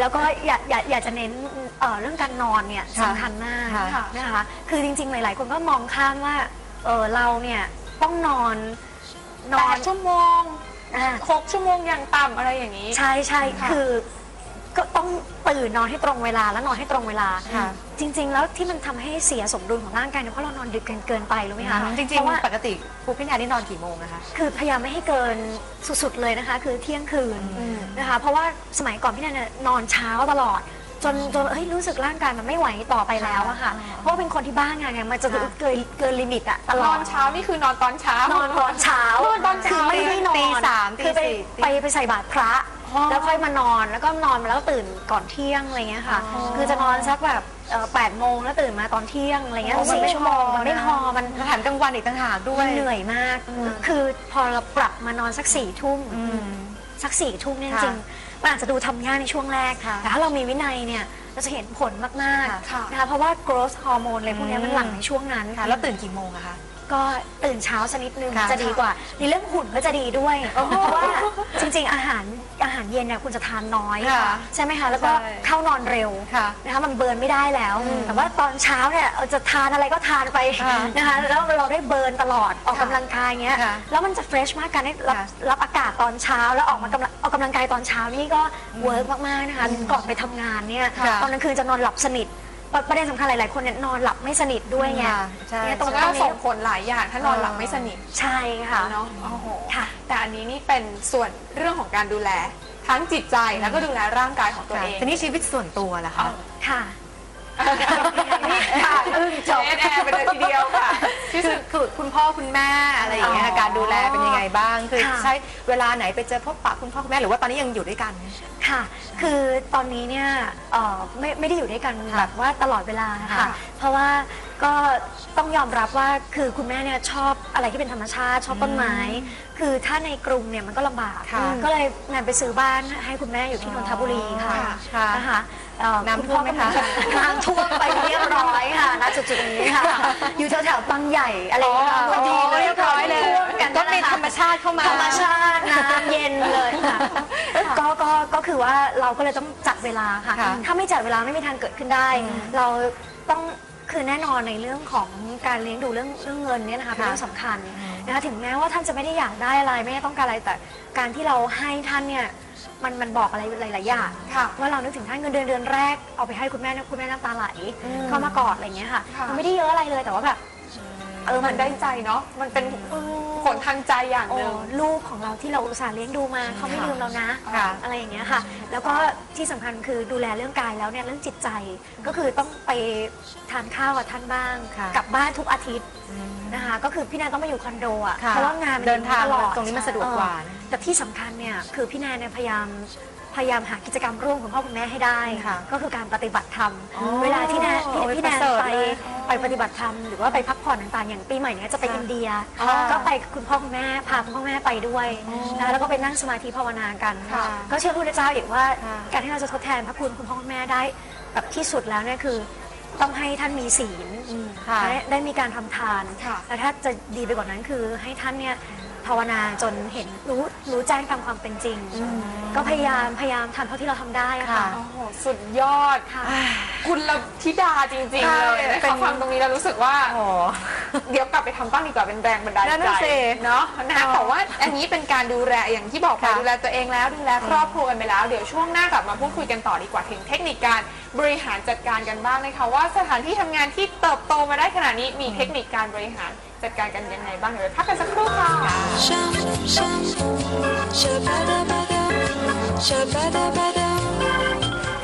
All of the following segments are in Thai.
แล้วก็อยากอยากอยากจะเน้นเอ่อเรื่องการนอนเนี่ยค่ะสำคัญมากค่ะ นะคะ คือจริงๆ หลาย ๆ คนก็มองข้ามว่าเออเราเนี่ยต้องนอนนแปอนดชั่วโมงอ่า หกชั่วโมงอย่างต่ำอะไรอย่างนี้ ใช่ใช่ค่ะ คือ ก็ต้องตื่นนอนให้ตรงเวลาแล้วนอนให้ตรงเวลา ค่ะ จริง ๆ แล้วที่มันทำให้เสียสมดุลของร่างกายเนี่ยเพราะเรานอนดึกเกินเกินไปรู้ไหมคะจริงเพาะว่า ๆปกติครูพี่แนนนี่นอนกี่โมงนะคะ คือพยายามไม่ให้เกินสุดๆเลยนะคะ คือเที่ยงคืนนะคะ เพราะว่าสมัยก่อนพี่แนนเนยนอนเช้าตลอด จนจนเฮ้ยรู้สึกร่างกายมันไม่ไหวต่อไปแล้วอะค่ะ เพราะว่าเป็นคนที่บ้างานไงมันจะค่ะเกินเกินลิมิตอะตลนออดนเช้านี่คือนอนตอนเช้า นอนตอนเช้านอนตอนเช้าคือไม่ได้นอนตีสามคือไปตีสี่ไปไปใส่บาตรพระอ๋อ แล้วค่อยมานอนแล้วก็นอนมาแล้วตื่นก่อนเที่ยงอะไรเงี้ยค่ะอ๋อคือจะนอนสักแบบแปดโมงแล้วตื่นมาตอนเที่ยงอะไรเงี้ยโอ้มันสี่ไม่ชั่วโมงพอมันไม่นะพอมันอาหารกลางวันอีกต่างหากด้วมัยนเหนื่อยมาก คือพอเราปรับมานอนสักสี่ทุ่มอืมสักสี่ทุ่มเนี่ยจค่ะริงๆมันอาจจะดูทำยากในช่วงแรกค่ะแต่ถ้าเรามีวินัยเนี่ยเราจะเห็นผลมากค่ะๆนะคะเพราะว่า growth hormone อะไรพวกเนี้ยมันหลั่งในช่วงนั้นค่ะแล้วตื่นกี่โมงอะคะ ก็ตื่นเช้าสักนิดนึงค่ะจะดีกว่าในเรื่องหุ่นก็จะดีด้วย เพราะว่าจริง ๆ อาหารอาหารเย็นเนี่ยคุณจะทานน้อยค่ะใช่ไหมคะแล้วก็ใช่เข้านอนเร็วค่ะนะคะมันเบิร์นไม่ได้แล้ว แต่ว่าตอนเช้าเนี่ยเออจะทานอะไรก็ทานไปค่ะนะคะแล้วเราได้เบิร์นตลอดออกค่ะกำลังกายเงี้ยค่ะแล้วมันจะเฟรชมากการได้รับค่ะ รับอากาศตอนเช้าแล้วออกมากำลังออกกำลังกายตอนเช้านี่ก็เวิร์กมากๆนะคะก่อนไปทำงานเนี่ยค่ะ ตอนกลางคืนจะนอนหลับสนิท ประประเด็นสำคัญหลาย ๆ คนเนี่ยนอนหลับไม่สนิทด้วยไงค่ะใช่ เนี่ยตรงแล้วตรก็งส่นี้งผลหลายอย่างถ้านอนหลับไม่สนิทใช่ค่ะ เนาะโอ้โหค่ะ แต่อันนี้นี่เป็นส่วนเรื่องของการดูแล ทั้งจิตใจแล้วก็ดูแลร่างกายของตัวค่ะเองทีนี้ชีวิตส่วนตัวล่ะคะ ค่ะ นี่ค่ะอึ้งจบ แอนแอร์ไปเลยทีเดียวค่ะที่ คืสุอดคือคุณพ่อคุณแม่อะไรอย่างเงี้ยอ๋อ การดูแลเป็นยังไงบ้าง คือค่ะ ใช้เวลาไหนไปเจอพบปะคุณพ่อคุณแม่หรือว่าตอนนี้ยังอยู่ด้วยกัน ค่ะ คือตอนนี้เนี่ยเอ่อไม่ไม่ได้อยู่ด้วยกันค่ะแบบว่าตลอดเวลาค่ะ ค่ะเพราะว่าก็ต้องยอมรับว่าคือคุณแม่เนี่ยชอบอะไรที่เป็นธรรมชาติ ชอบต้นไม้ คือถ้าในกรุงเนี่ยมันก็ลำบากค่ะก็เลยงานไปซื้อบ้านให้คุณแม่อยู่ที่นนทบุรีค่ะค่ะนะคะเอ่อน้ำท่วมไหมคะณพ่อก็น้ำท่วมไปเรียบร้อยค่ะณจุดๆนี้ค่ะ อยู่แถวๆบางใหญ่อะไรอย่างเงี้ยอ๋อพอดีเลยเรียบร้อยเลยท่วมกันก็นั่นแหมีละค่ะธรรมชาติเข้ามา ธรรมชาติน้ำเย็นเลยค่ะก็ก็ก็คือว่าเราก็เลยต้องจัดเวลาค่ะ ค่ะถ้าไม่จัดเวลาไม่มีทางเกิดขึ้นได้ เราต้อง คือแน่นอนในเรื่องของการเลี้ยงดูเรื่องเรื่องเงินเนี่ยนะคะเป็นเรื่องสำคัญนะคะถึงแม้ว่าท่านจะไม่ได้อยากได้อะไรไม่ได้ต้องการอะไรแต่การที่เราให้ท่านเนี่ยมันมันบอกอะไรหลายๆอย่างค่ะว่าเรานึกถึงท่านเงินเดือนเดือนแรกเอาไปให้คุณแม่นะคุณแม่น้ำตาไหลอืมเข้ามากอดอะไรอย่างเงี้ยค่ะค่ะมันไม่ได้เยอะอะไรเลยแต่ว่าแบบ เออมันได้ใจเนาะมันเป็นผลทางใจอย่างโอ้หนึ่งลูกของเราที่เราอุตส่าห์เลี้ยงดูมาเขาไม่ลืมเรานะ ค่ะอะไรอย่างเงี้ยค่ะ แล้วก็ที่สำคัญคือดูแลเรื่องกายแล้วเนี่ยเรื่องจิตใจก็คือต้องไปทานข้าวกับท่านบ้าง ค่ะ กลับบ้านทุกอาทิตย์นะคะ ก็คือพี่แนนต้องมาอยู่คอนโดอะค่ะเพราะว่างานมันเดินทางตลอดตรงนี้มันสะดวกกว่าเออแต่ที่สำคัญเนี่ยคือพี่แนนเนี่ยพยายามพยายามหากิจกรรมร่วมกับพ่อคุณแม่ให้ได้ ค่ะก็คือการปฏิบัติธรรมอ๋อเวลาที่แนนพี่โอ้ยพี่แนนประเสริฐไปเลยไปปฏิบัติธรรมหรือว่าไปพักผ่อนต่างๆ อย่างปีใหม่เนี้ยจะไปค่ะอินเดียอ๋อก็ไปกับคุณพ่อคุณแม่พาคุณพ่อคุณแม่ไปด้วยนะคะแล้วก็ไปนั่งสมาธิภาวนากันค่ะก็เชื่อพระพุทธเจ้าอีกว่าค่ะการที่เราจะทดแทนพระคุณคุณพ่อคุณแม่ได้แบบที่สุดแล้วเนี่ยคือต้องให้ท่านมีศีลค่ะได้ได้มีการทำทานค่ะแล้วถ้าจะดีไปกว่านั้นคือให้ท่านเนี่ย ภาวนาจนเห็นรู้รู้แจ้งตามความเป็นจริง ก็พยายามพยายามทำเท่าที่เราทำได้อะค่ะค่ะ โอ้โหสุดยอดค่ะ คุณลธิดาจริง ๆ เลยนะเป็คะน ฟังตรงนี้แล้วรู้สึกว่า โอ้ เดี๋ยวกลับไปทำบ้างดีกว่าเป็นแรงบันดาลนั่นใจน่ะสิเนาะนะคะแต่ว่าอันนี้เป็นการดูแลอย่างที่บอกไปค่ะดูแลตัวเองแล้วดูแลครอบครัวกันไปแล้ว เดี๋ยวช่วงหน้ากลับมาพูดคุยกันต่อดีกว่าถึงเทคนิคการบริหารจัดการกันบ้างนะคะว่าสถานที่ทำงานที่เติบโตมาได้ขนาดนี้มีเทคนิคการบริหารจัดการกันยังไงบ้างเดี๋ยวไปพักกันสักครู่ค่ะ Shum, shum, shabada-bada, shabada-bada.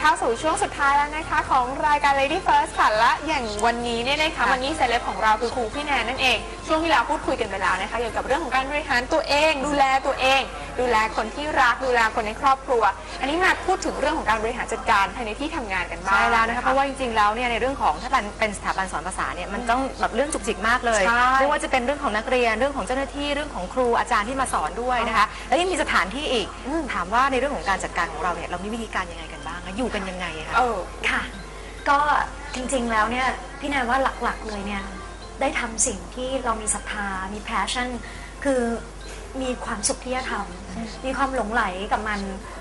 เข้าสู่ช่วงสุดท้ายแล้วนะคะ ของรายการ Lady First ค่ะและอย่างวันนี้เนี่ยนะคะค่ะวันนี้เซเลบของเราคือครูพี่แนนนั่นเอง ช่วงที่เราพูดคุยกันไปแล้วนะคะเกี่ยวกับเรื่องของการบริหารตัวเอง ดูแลตัวเอง ดูแลคนที่รักดูแลคนในครอบครัว อันนี้มาพูดถึงเรื่องของการบริหารจัดการภายในที่ทำงานกันบ้าง ใช่แล้วนะคะเพราะว่าจริงๆ แล้วเนี่ยในเรื่องของถ้าเป็นเป็นสถาบันสอนภาษาเนี่ยมันต้องแบบเรื่องจุกจิกมากเลยใช่ไม่ว่าจะเป็นเรื่องของนักเรียนเรื่องของเจ้าหน้าที่เรื่องของครูอาจารย์ที่มาสอนด้วยนะคะ แล้วยังมีสถานที่อีกถามว่าในเรื่องของการจัดการของเราเนี่ยเรามีวิธีการยังไงกันบ้างคะ อยู่กันยังไงอะคะ เออ ค่ะ ก็จริงๆแล้วเนี่ยพี่แนนว่าหลักๆเลยเนี่ยได้ทำสิ่งที่เรามีศรัทธา มี passion คือมีความสุขที่จะทำมีความหลงไหลกับมัน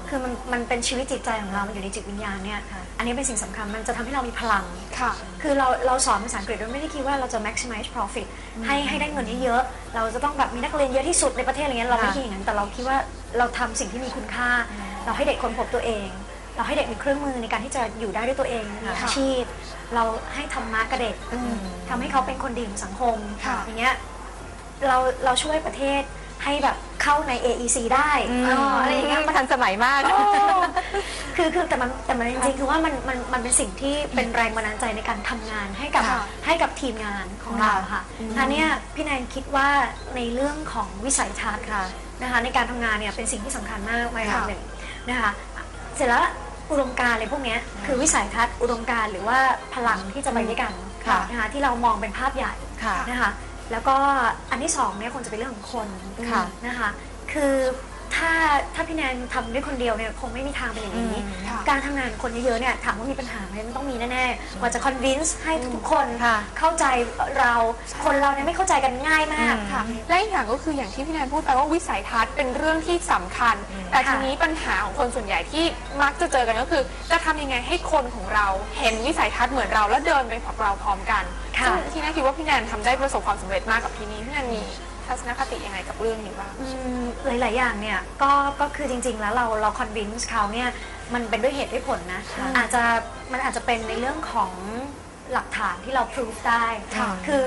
คือมันมันเป็นชีวิตจิตใจของเรา มันอยู่ในจิตวิญญาณเนี่ย อันนี้เป็นสิ่งสำคัญ มันจะทำให้เรามีพลัง ค่ะ คือเราเราสอนภาษาอังกฤษเราไม่ได้คิดว่าเราจะ maximize profit ให้ให้ได้เงินเยอะๆ เราจะต้องแบบมีนักเรียนเยอะที่สุดในประเทศอะไรเงี้ย เราไม่ค่ะคิดอย่างนั้น แต่เราคิดว่าเราทำสิ่งที่มีคุณค่า เราให้เด็กค้นพบตัวเอง เราให้เด็กมีเครื่องมือในการที่จะอยู่ได้ด้วยตัวเองมีอาชีพ เราให้ธรรมะกับเด็กทำให้เขาเป็นคนดีของสังคมค่ะอย่างเงี้ยเราเราช่วยประเทศให้แบบเข้าใน AEC ได้เอออะไรอย่างเงี้ยมันทันสมัยมาก คือคือแต่มันแต่มันจริงๆคือว่ามันมันมันเป็นสิ่งที่เป็นแรงบันดาลใจในการทำงานให้กับค่ะให้กับทีมงานของเราค่ะอันเนี้ยพี่แนนคิดว่าในเรื่องของวิสัยทัศน์ค่ะนะคะในการทำงานเนี่ยเป็นสิ่งที่สำคัญมากไหมค่ะคะหนึ่งนะคะเสร็จแล้ว อุดมการณ์อะไรพวกเนี้ยคือวิสัยทัศน์อุดมการณ์หรือว่าพลังที่จะไปด้วยกันค่ะนะคะที่เรามองเป็นภาพใหญ่ค่ะนะคะแล้วก็อันที่สองเนี่ยคงจะเป็นเรื่องของคนค่ะนะคะคือ ถ้าถ้าพี่แนนทำด้วยคนเดียวเนี่ยคงไม่มีทางเป็นอย่างนี้ อืมค่ะ การทำงานคนเยอะๆเนี่ยถามว่ามีปัญหาไหมมันต้องมีแน่ๆกว่าจะ convince ให้ทุกๆคนค่ะเข้าใจเราคนเราเนี่ยไม่เข้าใจกันง่ายมาก อืม ค่ะและอีกอย่างก็คืออย่างที่พี่แนนพูดไปว่าวิสัยทัศน์เป็นเรื่องที่สำคัญ แต่ทีนี้ปัญหาของคนส่วนใหญ่ที่มักจะเจอกันก็คือจะทำยังไงให้คนของเรา เห็นวิสัยทัศน์เหมือนเราแล้วเดินไปกับเราพร้อมกันค่ะ ซึ่งที่แนนคิดว่าพี่แนนทำได้ประสบความสำเร็จมากกับที่นี้พี่แนนมี ทัศนคติยังไงกับเรื่องนี้บ้างอืมหลาย ๆ อย่างเนี่ยก็ก็คือจริง ๆ แล้วเราเรา convince เขาเนี่ยมันเป็นด้วยเหตุด้วยผลนะ อาจจะมันอาจจะเป็นในเรื่องของหลักฐานที่เรา proof ได้ค่ะคือ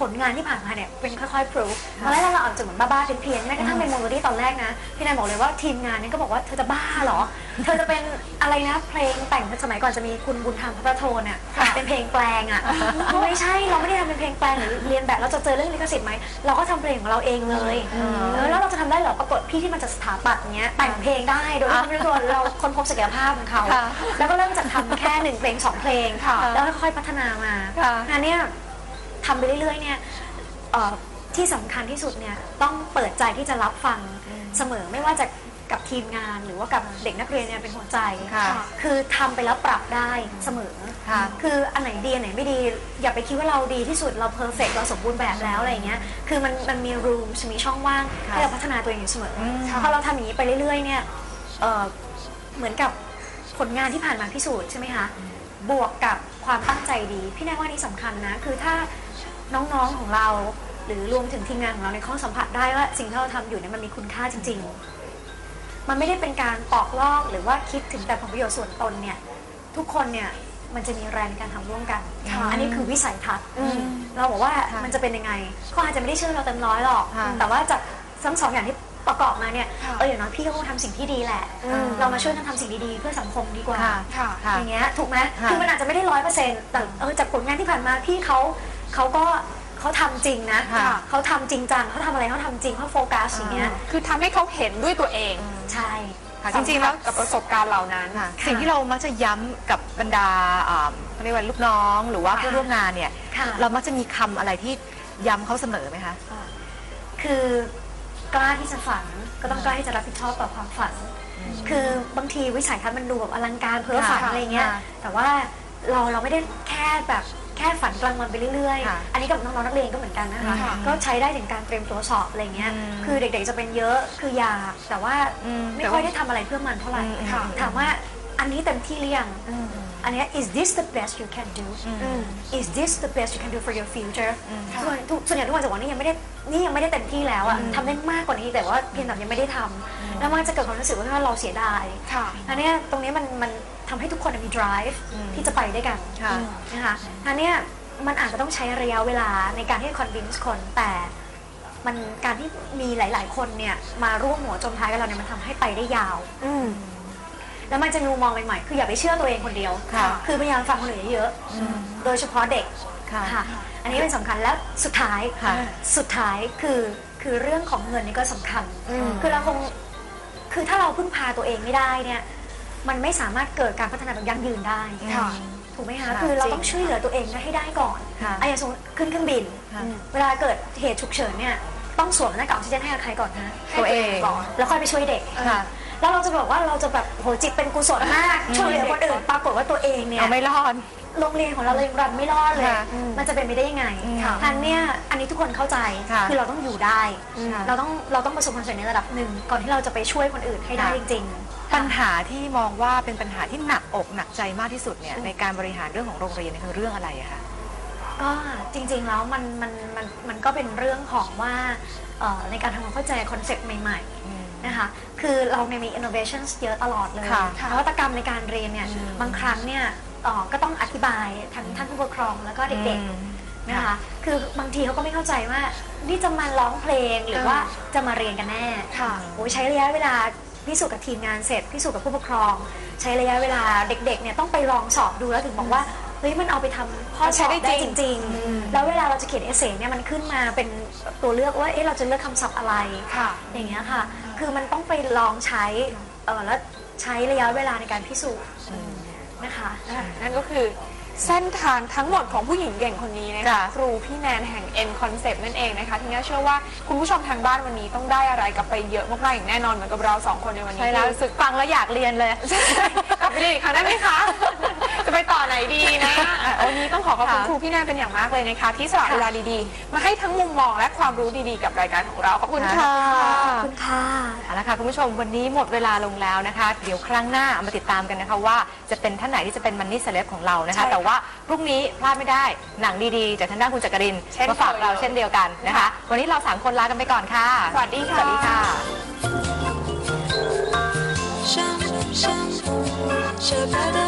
ผลงานที่ผ่านมาเนี่ยเป็นค่อยๆ proof ตอนแรกเราอาจจะเหมือนบ้าๆเพี้ยนๆแม้กระทั่งในโมโลดี้ตอนแรกนะ พี่นายบอกเลยว่าทีมงานเนี่ยก็บอกว่าเธอจะบ้าเหรอ เธอจะเป็นอะไรนะเพลงแต่งสมัยก่อนจะมีคุณบุญธรรมพระประโทนเนี่ยเป็นเพลงแปลงอะไม่ใช่เราไม่ได้ทำเป็นเพลงแปลงหรือเรียนแบบเราจะเจอเรื่องลิขสิทธิ์ไหมเราก็ทำเพลงของเราเองเลยเออแล้วเราจะทำได้เหรอปรากฏพี่ที่มันจะสถาปัตย์เนี้ยแต่งเพลงได้โดยที่เราไม่รู้ตัวเราค้นพบศักยภาพของเขาค่ะแล้วก็เริ่มจากทำแค่หนึ่งเพลงสองเพลงค่ะแล้วค่อยๆพัฒนามาค่ะอันเนี้ย ทำไปเรื่อยๆเนี่ยเอ่อที่สำคัญที่สุดเนี่ยต้องเปิดใจที่จะรับฟังเสมอไม่ว่าจะกับทีมงานหรือว่ากับเด็กนักเรียนเนี่ยเป็นหัวใจค่ะคือทำไปแล้วปรับได้เสมอค่ะคืออันไหนดีอันไหนไม่ดี อย่าไปคิดว่าเราดีที่สุดเราเพอร์เฟกเราสมบูรณ์แบบแล้วอะไรเงี้ยคือมันมันมีรูมมีช่องว่างค่ะให้เราพัฒนาตัวเองอยู่เสมออมพอเราทำอย่างนี้ไปเรื่อยๆเนี่ยเอ่อเหมือนกับผลงานที่ผ่านมาพิสูจน์ใช่ไหมคะบวกกับความตั้งใจดี พี่แน่ว่านี่สำคัญนะ คือถ้า น้องๆของเรา หรือรวมถึงทีมงานของเราในข้อสัมผัสได้ว่าสิ่งที่เราทำอยู่เนี่ยมันมีคุณค่าจริง ๆ มันไม่ได้เป็นการปอกลอกหรือว่าคิดถึงแต่ผลประโยชน์ส่วนตนเนี่ย ทุกคนเนี่ยมันจะมีแรงในการทำร่วมกัน ค่ะอันนี้คือวิสัยทัศน์อืมเราบอกว่าค่ะมันจะเป็นยังไงเขาอาจจะไม่ได้เชื่อเราเต็มร้อยหรอก ค่ะแต่ว่าจากทั้งสองอย่างที่ประกอบมาเนี่ยค่ะเอออย่างน้อยพี่ก็คงทำสิ่งที่ดีแหละ อืม เรามาช่วยกันทำสิ่งดีๆ เพื่อสังคมดีกว่า ค่ะ ค่ะค่ะอย่างเงี้ยถูกไหมค่ะ คือมันอาจจะไม่ได้ร้อยเปอร์เซ็นต์แต่เออจากผลงานที่ผ่านมาพี่เขา เขาก็เขาทำจริงนะค่ะ เขาทำจริงจังเขาทำอะไรเขาทำจริงเขาโฟกัสอย่างเงี้ยคือทำให้เขาเห็นด้วยตัวเองใช่ ค่ะจริงๆแล้วกับประสบการณ์เหล่านั้น ค่ะสิ่งที่เรามักจะย้ำกับบรรดาอ่าเขาเรียกว่าลูกน้องหรือว่าผู้ร่วมงานเนี่ย ค่ะ เรามักจะมีคำอะไรที่ย้ำเขาเสมอไหมคะ คือกล้าที่จะฝันก็ต้องกล้าที่จะรับผิดชอบต่อความฝัน คือบางทีวิสัยทัศน์มันดูแบบอลังการเพ้อฝันค่ะอะไรเงี้ย ค่ะแต่ว่าเราเราไม่ได้แค่แบบ แค่ฝันกลางวันไปเรื่อยค่ะๆ อันนี้กับน้องๆนักเรียนก็เหมือนกันนะคะ ค่ะก็ใช้ได้ถึงการเตรียมตัวสอบอะไรเงี้ย อืมคือเด็กๆจะเป็นเยอะ คืออยาก แต่ว่าอืมไม่ค่อยได้ทำอะไรเพื่อมันเท่าไหร่อืมค่ะ อืม ถามว่าอันนี้เต็มที่หรือยัง อืม อันเนี้ย is this the best you can do อืม is this the best you can do for your future อืมส่วนทุกส่วนใหญ่ทุกคนจะบอกว่านี่ยังไม่ได้นี่ยังไม่ได้เต็มที่แล้วอะทำได้มากกว่านี้แต่ว่าเพียงแต่ยังไม่ได้ทำแล้วมันจะเกิดความรู้สึกว่าเราเสียดายค่ะอันเนี้ยตรงเนี้ยมันมันทำให้ทุกคนมี drive อืมที่จะไปด้วยกันค่ะนะคะอันเนี้ยมันอาจจะต้องใช้ระยะเวลาในการที่จะ convince คนแต่มันการที่มีหลาย ๆ คนเนี่ยมาร่วมหัวจมท้ายกับเราเนี่ยมันทำให้ไปได้ยาว แล้วมันจะมีมุมมองใหม่ๆ คืออย่าไปเชื่อตัวเองคนเดียวค่ะคือพยายามฟังคนอื่นเยอะๆโดยเฉพาะเด็กค่ะ อันนี้เป็นสำคัญแล้วสุดท้ายค่ะสุดท้ายคือคือเรื่องของเงินนี่ก็สำคัญ อืม คือเราคงคือถ้าเราพึ่งพาตัวเองไม่ได้เนี่ย มันไม่สามารถเกิดการพัฒนาแบบยั่งยืนได้ค่ะถูกไหมคะค่ะคือเราจริง ต้องช่วยเหลือตัวเองให้ได้ก่อนค่ะอะอย่างสมมติขึ้นเครื่องบิน ค่ะ เวลาเกิดเหตุฉุกเฉินเนี่ยต้องสวมหน้ากากออกซิเจนให้กับใครก่อนนะตัวเอง ก่อนแล้วค่อยไปช่วยเด็ก ค่ะ แล้วเราจะบอกว่าเราจะแบบโหจิตเป็นกุศลมากช่วยเหลือคนอื่นปรากฏว่าตัวเองเนี่ยเอาไม่รอด โรงเรียนของเราเลยรันไม่รอดเลย ค่ะมันจะเป็นไปได้ยังไงค่ะทันเนี่ยอันนี้ทุกคนเข้าใจค่ะคือเราต้องอยู่ได้ ค่ะ เราต้องเราต้องประสบความสำเร็จในระดับหนึ่งก่อนที่เราจะไปช่วยคนอื่นให้ได้ค่ะจริงๆปัญหาที่มองว่าเป็นปัญหาที่หนักอกหนักใจมากที่สุดเนี่ยในการบริหารเรื่องของโรงเรียนเนี่ยคือเรื่องอะไรอะคะก็จริงๆแล้วมันมันมันมันก็เป็นเรื่องของว่าเอ่อในการทำความเข้าใจคอนเซ็ปต์ใหม่ๆ นะคะคือเราเนี่ยมี innovations เยอะตลอดเลยค่ะนวัตกรรมในการเรียนเนี่ยบางครั้งเนี่ยเอ่อก็ต้องอธิบายทั้งท่านผู้ปกครองแล้วก็เด็กๆนะคะ คือบางทีเขาก็ไม่เข้าใจว่านี่จะมาร้องเพลงหรือว่าจะมาเรียนกันแน่ค่ะโอ้ยใช้ระยะเวลาพิสูจน์กับทีมงานเสร็จพิสูจน์กับผู้ปกครอง ใช้ระยะเวลาเด็กๆเนี่ยต้องไปลองสอบดูแล้วถึงบอกว่าเฮ้ยมันเอาไปทำข้อสอบได้จริง ๆ แล้วเวลาเราจะเขียนเอเซเนี่ยมันขึ้นมาเป็นตัวเลือกว่าเอ๊ะเราจะเลือกคำศัพท์อะไรค่ะอย่างเงี้ยค่ะ คือมันต้องไปลองใช้เออแล้วใช้ระยะเวลาในการพิสูจน์นะคะนั่นก็คือเส้นทางทั้งหมดของผู้หญิงเก่งคนนี้นะคะค่ะครูพี่แนนแห่ง N Concept นั่นเองนะคะทีนี้เชื่อว่าคุณผู้ชมทางบ้านวันนี้ต้องได้อะไรกลับไปเยอะมากๆอย่างแน่นอนเหมือนกับเราสองคนในวันนี้ใช่แล้วรู้สึกฟังแล้วอยากเรียนเลยกลับไปเรียนอีกครั้งได้ไหมคะ จะไปต่อไหนดีนะอะวันนี้ต้องขอขอบคุณค่ะ ครูพี่แนนเป็นอย่างมากเลยนะคะ ที่สละเวลาดีๆ มาให้ทั้งมุมมองและความรู้ดีๆ กับรายการของเราขอบคุณค่ะ ขอบคุณค่ะ เอาละค่ะคุณผู้ชมวันนี้หมดเวลาลงแล้วนะคะ เดี๋ยวครั้งหน้ามาติดตามกันนะคะว่าจะเป็นท่านไหนที่จะเป็นมันนี่เซเลบของเรานะคะใช่ค่ะแต่ว่าพรุ่งนี้พลาดไม่ได้หนังดีๆ จากทางด้านคุณจักรินทร์เช่นมาฝากเคยเราเช่นเดียวกันนะคะ ค่ะ วันนี้เราสามคนลากันไปก่อนค่ะสวัสดีค่ะสวัสดีค่ะ Sham, sham, shabada bada,